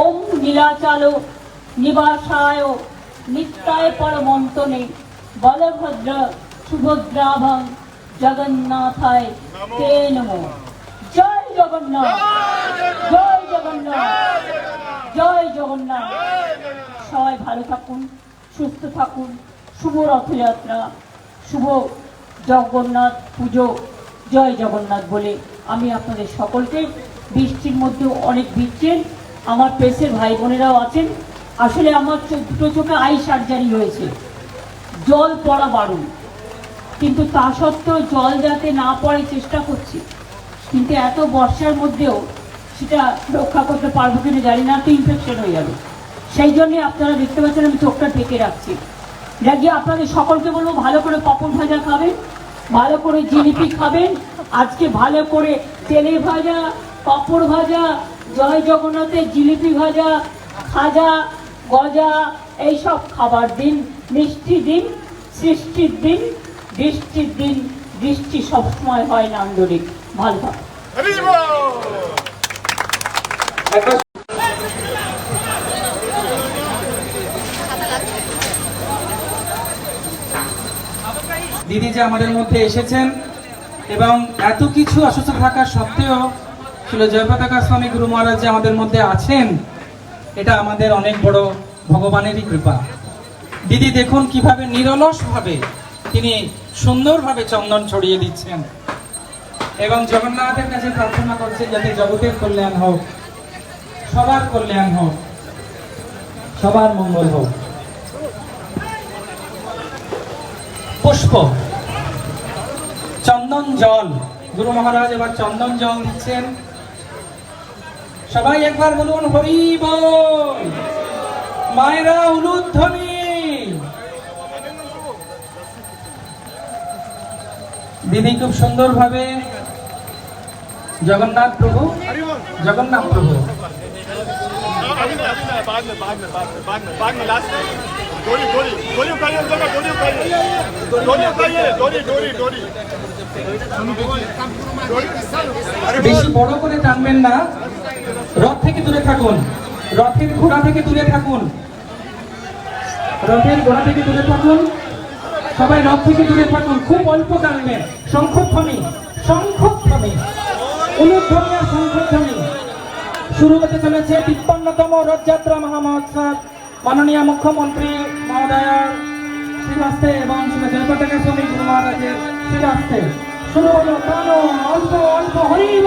ওম নীলাচাল নিবাসায় নিত্যায় পরমন্তনে বলভদ্র সুভদ্রাভং জগন্নাথায় তে নমো। জয় জগন্নাথ। জয় জগন্নাথ। জয় জগন্নাথ। সবাই ভালো থাকুন, সুস্থ থাকুন। শুভ রথযাত্রা। শুভ জগন্নাথ পুজো। জয় জগন্নাথ বলে আমি আপনাদের সকলকে বৃষ্টির মধ্যেও অনেক ভিড়ছেন আমার পেশের ভাই বোনেরাও আছেন। আসলে আমার দুটো চোখে আই সার্জারি হয়েছে। জল পড়া বারণ। কিন্তু তা সত্ত্বেও জল যাতে না পড়ে চেষ্টা করছি। কিন্তু এত বর্ষার মধ্যেও সেটা রক্ষা করতে পারব কিনা জানি না তো ইনফেকশন হয়ে যাবে সেই জন্যে আপনারা দেখতে পাচ্ছেন আমি চোখটা ঢেকে রাখছি। রাখিয়ে আপনাদের সকলকে বলব, ভালো করে পাপড় ভাজা খাবেন, ভালো করে জিলিপি খাবেন, আজকে ভালো করে তেলে ভাজা, পাপড় ভাজা জয় জগন্নাথের জিলিপি ভাজা, খাজা, গজা, এইসব খাবার দিন, মিষ্টি দিন, সৃষ্টির দিন, বৃষ্টির দিন, বৃষ্টি সবসময় হয় না আন্দোলিক ভালো দিদি যে আমাদের মধ্যে এসেছেন এবং এত কিছু অসুস্থ থাকা সত্ত্বেও ছিল জয়পতাকা স্বামী গুরু মহারাজ যে আমাদের মধ্যে আছেন, এটা আমাদের অনেক বড় ভগবানেরই কৃপা। দিদি, দেখুন কীভাবে নিরলস ভাবে তিনি সুন্দরভাবে চন্দন ছড়িয়ে দিচ্ছেন। এবং জগন্নাথের কাছে প্রার্থনা করছেন যাতে জগতের কল্যাণ হোক, সবার কল্যাণ হোক, সবার মঙ্গল হোক। পুষ্প, চন্দন জল। গুরু মহারাজ এবার চন্দন জল দিচ্ছেন। সবাই একবার বলুন হরি বল। মায়েরা উলুধ্বনি দিদি খুব সুন্দর ভাবে জগন্নাথ প্রভু জগন্নাথ প্রভু। বেশি বড় করে টানবেন না। রথ থেকে দূরে থাকুন। রথের ঘোড়া থেকে দূরে থাকুন। রথের ঘোড়া থেকে দূরে থাকুন। সবাই রথ থেকে দূরে থাকুন। খুব অল্প টানবেন শঙ্খধ্বনি শঙ্খধ্বনি অনুধ্বনি আর শুরু হতে চলেছে তিপ্পান্নতম রথযাত্রা মহামহোৎসব। মাননীয় মুখ্যমন্ত্রী মহোদয়ার শ্রীবাস্তে এবং শ্রী জয়পতাকা স্বামী গুরু মহারাজের শ্রীবাস্তে। শুরু হলো অল্প অল্প হরিব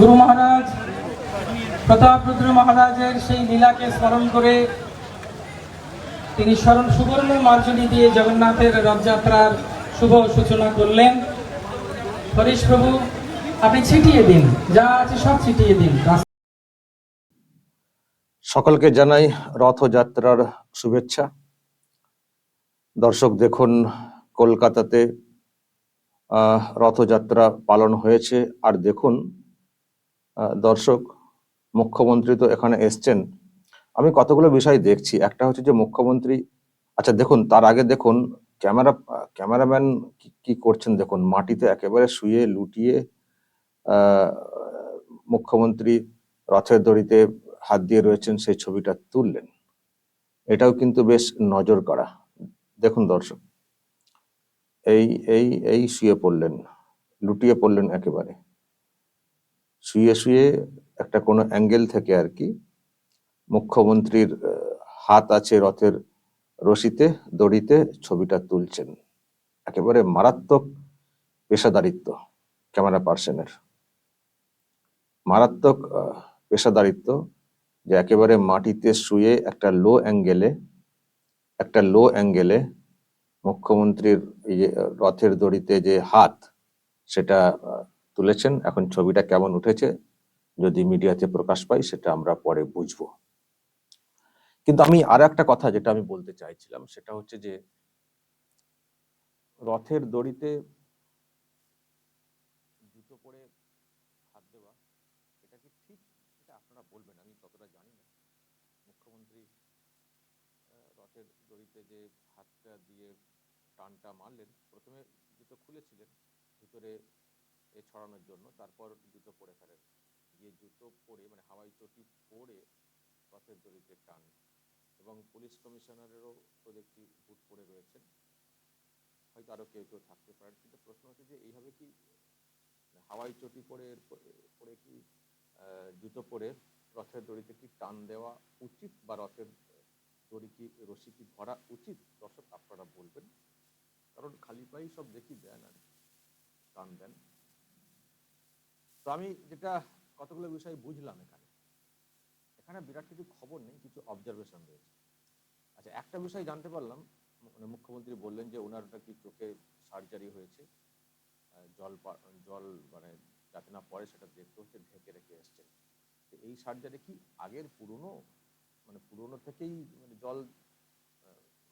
গুরু মহারাজ, প্রতাপ রুদ্র মহারাজের সেই লীলাকে স্মরণ করে তিনি স্মরণ সুবর্ণ মার্জনী দিয়ে জগন্নাথের রথযাত্রার শুভ সূচনা করলেন। হরিশ প্রভু, আপনি ছিটিয়ে দিন, যা আছে সব ছিটিয়ে দিন। সকলকে জানাই রথযাত্রার শুভেচ্ছা। দর্শক দেখুন, কলকাতাতে রথযাত্রা পালন হয়েছে। আর দেখুন দর্শক, মুখ্যমন্ত্রী তো এখানে এসছেন। আমি কতগুলো বিষয় দেখছি। একটা হচ্ছে যে মুখ্যমন্ত্রী আচ্ছা দেখুন, তার আগে দেখুন, ক্যামেরা, ক্যামেরাম্যান কি- করছেন দেখুন। মাটিতে একেবারে শুয়ে, লুটিয়ে মুখ্যমন্ত্রী রথের দড়িতে হাত দিয়ে রয়েছেন, সেই ছবিটা তুললেন। এটাও কিন্তু বেশ নজর কাড়া। দেখুন দর্শক, এই এই এই শুয়ে পড়লেন, লুটিয়ে পড়লেন একেবারে। শুয়ে শুয়ে একটা কোনো অ্যাঙ্গেল থেকে আর কি মুখ্যমন্ত্রীর হাত আছে রথের রশিতে, দড়িতে, ছবিটা তুলছেন। একেবারে মারাত্মক পেশাদারিত্ব ক্যামেরা পার্সনের। মারাত্মক পেশাদারিত্ব যে একেবারে মাটিতে শুয়ে একটা লো অ্যাঙ্গেলে একটা লো অ্যাঙ্গেলে মুখ্যমন্ত্রীর এই যে রথের দড়িতে যে হাত, সেটা তুলেছেন। এখন ছবিটা কেমন উঠেছে, যদি মিডিয়াতে প্রকাশ পাই, সেটা আমরা পরে বুঝব। কিন্তু আমি আর একটা কথা যেটা আমি বলতে চাইছিলাম, সেটা হচ্ছে যে, রথের দড়িতে জুতো পরে হাত দেওয়া, এটা কি ঠিক? আপনারা বলবেন, আমি ততটা জানি না। মুখ্যমন্ত্রী রথের দড়িতে যে হাতটা দিয়ে টানটা মারলেন, প্রথমে জুতো খুলেছিলেন, ভিতরে এ ছড়ানোর জন্য। তারপর জুতো পরে ফেলেন। গিয়ে জুতো পরে মানে হাওয়াই চটি পরে রথের দড়িতে টান। এবং পুলিশ কমিশনারেরও তো দেখছি বুট পরে রয়েছেন। হয়তো আরও কেউ কেউ থাকতে পারেন। কিন্তু প্রশ্ন হচ্ছে যে, এইভাবে কি হাওয়াই চটি পরে পরে কি জুতো পরে রথের দড়িতে কি টান দেওয়া উচিত? বা রথের দড়ি কি, রশি কি ধরা উচিত? দর্শক, আপনারা বলবেন। কারণ খালি পাই সব দেখি দেন আর টান দেন। তো আমি যেটা কতগুলো বিষয় বুঝলাম এখানে এখানে বিরাট কিছু খবর নেই, কিছু অবজারভেশন রয়েছে। আচ্ছা একটা বিষয় জানতে পারলাম মানে মুখ্যমন্ত্রী বললেন যে ওনার নাকি চোখে সার্জারি হয়েছে জল জল মানে যাতে না পরে সেটা দেখতে হচ্ছে, ঢেকে রেখে এসছেন তো এই সার্জারি কি আগের পুরনো মানে পুরনো থেকেই মানে জল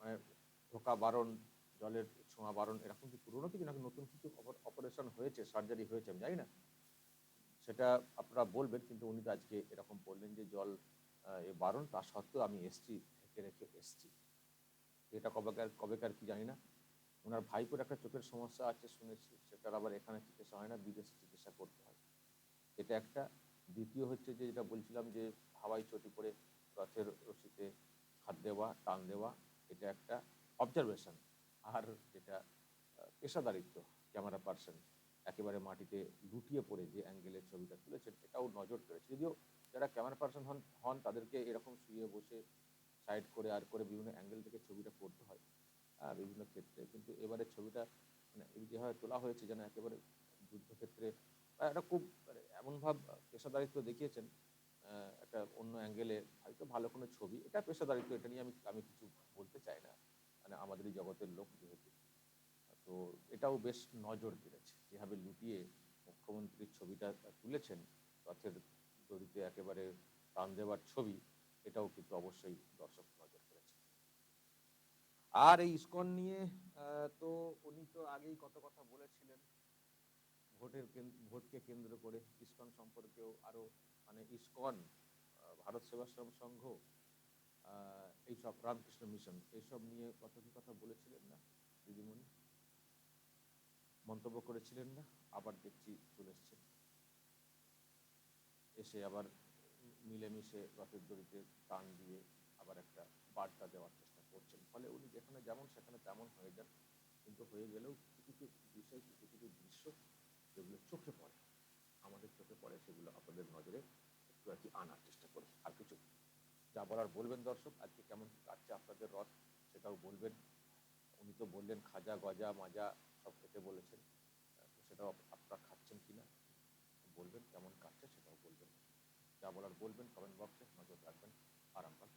মানে ঢোকা বারণ, জলের ছোঁয়া বারণ, এরকম কি পুরনো কিছু নাকি নতুন কিছু অপারেশন হয়েছে সার্জারি হয়েছে, আমি জানি না। সেটা আপনারা বলবেন, কিন্তু উনি তো আজকে এরকম বললেন যে জল এ বারণ, তা সত্ত্বেও আমি এসছি, ঢেকে রেখে এসছি। এটা কবেকার কবেকার কি জানি না। ওনার ভাইপোর একটা চোখের সমস্যা আছে শুনেছি, সেটার আবার এখানে চিকিৎসা হয় না, বিদেশে চিকিৎসা করতে হয়। এটা একটা। দ্বিতীয় হচ্ছে যে যেটা বলছিলাম যে হাওয়াই চটি করে রথের রশিতে হাত দেওয়া, টান দেওয়া, এটা একটা অবজারভেশন আর যেটা পেশাদারিত্ব, ক্যামেরা পার্সন। একেবারে মাটিতে লুটিয়ে পড়ে যে অ্যাঙ্গেলের ছবিটা তুলেছেন এটাও নজর কেড়েছে। যদিও যারা ক্যামেরা পার্সন হন হন, তাদেরকে এরকম শুয়ে বসে সাইড করে আর করে বিভিন্ন অ্যাঙ্গেল থেকে ছবিটা করতে হয় বিভিন্ন ক্ষেত্রে। কিন্তু এবারে ছবিটা মানে যেভাবে তোলা হয়েছে যেন একেবারে যুদ্ধক্ষেত্রে একটা খুব মানে এমন ভাব পেশাদারিত্ব দেখিয়েছেন একটা অন্য অ্যাঙ্গেলে হয়তো ভালো কোনো ছবি। এটা পেশাদারিত্ব, এটা নিয়ে আমি আমি কিছু বলতে চাই না। মানে আমাদের জগতের লোক যেহেতু তো এটাও বেশ নজর কেড়েছে। যেভাবে লুটিয়ে মুখ্যমন্ত্রীর ছবিটা তুলেছেন, রথের দড়িতে একেবারে টান দেওয়ার ছবি, এটাও কিন্তু অবশ্যই দর্শক নজর করেছে আর এই ইসকন নিয়ে তো উনি তো আগেই কত কথা বলেছিলেন, ভোটের ভোটকে কেন্দ্র করে ইস্কন সম্পর্কেও আরও মানে ইস্কন ভারত সেবাশ্রম সংঘ এইসব রামকৃষ্ণ মিশন, এইসব নিয়ে কত কি কথা বলেছিলেন না, দিদিমণি? মন্তব্য করেছিলেন না, আবার দেখছি চলে এসছেন। এসে আবার মিলেমিশে রথের দড়িতে টান দিয়ে আবার একটা বার্তা দেওয়ার চেষ্টা করছেন। ফলে উনি যেখানে যেমন, সেখানে তেমন হয়ে যান। কিন্তু হয়ে গেলেও কিছু কিছু বিষয়, কিছু কিছু দৃশ্য যেগুলো চোখে পড়ে, আমাদের চোখে পড়ে, সেগুলো আপনাদের নজরে একটু আর কি আনার চেষ্টা করি। আর কিছু যা বলার বলবেন দর্শক, আজকে কেমন কাটছে আপনাদের রথ, সেটাও বলবেন। উনি তো বললেন, খাজা গজা মাজা সব খেতে বলেছেন। সেটাও আপনারা খাচ্ছেন কিনা বলবেন, কেমন কাটছে সেটাও বলবেন। যা বলার বলবেন কমেন্ট বক্সে নজর রাখবেন। আরামবাগ